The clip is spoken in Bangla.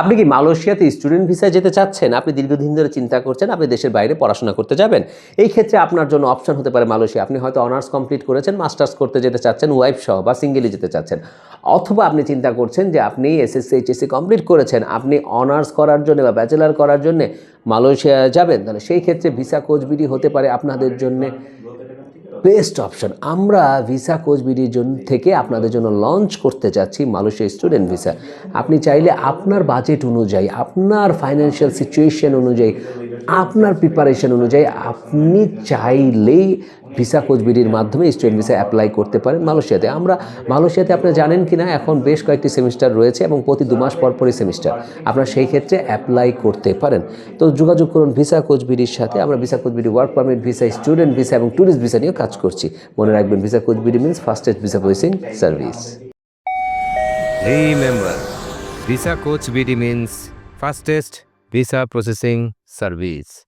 আপনি কি মালয়েশিয়াতে স্টুডেন্ট ভিসায় যেতে চাচ্ছেন? আপনি দীর্ঘদিন ধরে চিন্তা করছেন, আপনি দেশের বাইরে পড়াশোনা করতে যাবেন। এই ক্ষেত্রে আপনার জন্য অপশন হতে পারে মালয়েশিয়া। আপনি হয়তো অনার্স কমপ্লিট করেছেন মাস্টার্স করতে যেতে চাচ্ছেন ওয়াইফ সহ বা সিঙ্গেলি যেতে চাচ্ছেন। অথবা আপনি চিন্তা করছেন যে আপনি এসএসসি এইচএসসি কমপ্লিট করেছেন, আপনি অনার্স করার জন্য বা ব্যাচেলার করার জন্য মালয়েশিয়া যাবেন, তাহলে সেই ক্ষেত্রে ভিসা কোচবিডি হতে পারে আপনাদের জন্য। বেস্ট অপশন আমরা ভিসা কোচবিডির জন্য থেকে আপনাদের জন্য লঞ্চ করতে যাচ্ছি মালয়েশিয়া স্টুডেন্ট ভিসা আপনি চাইলে আপনার বাজেট অনুযায়ী, আপনার ফাইন্যান্সিয়াল সিচুয়েশন অনুযায়ী আপনার প্রিপারেশন অনুযায়ী আপনি চাইলেই ভিসা কোচবিডির মাধ্যমে স্টুডেন্ট ভিসা অ্যাপ্লাই করতে পারেন মালয়েশিয়াতে। আমরা মালয়েশিয়াতে আপনি জানেন কি না এখন বেশ কয়েকটি সেমিস্টার রয়েছে এবং প্রতি দু মাস পর পরই সেমিস্টার আপনারা সেই ক্ষেত্রে অ্যাপ্লাই করতে পারেন। তো যোগাযোগ করুন ভিসা কোচবিডির সাথে। আমরা visa coach BD work permit visa student visa এবং ট্যুরিস্ট ভিসা নিয়েও কাজ করছি। মনে রাখবেন visa coach BD means fastest visa processing service Remember, Visa Coach BD means fastest visa processing service.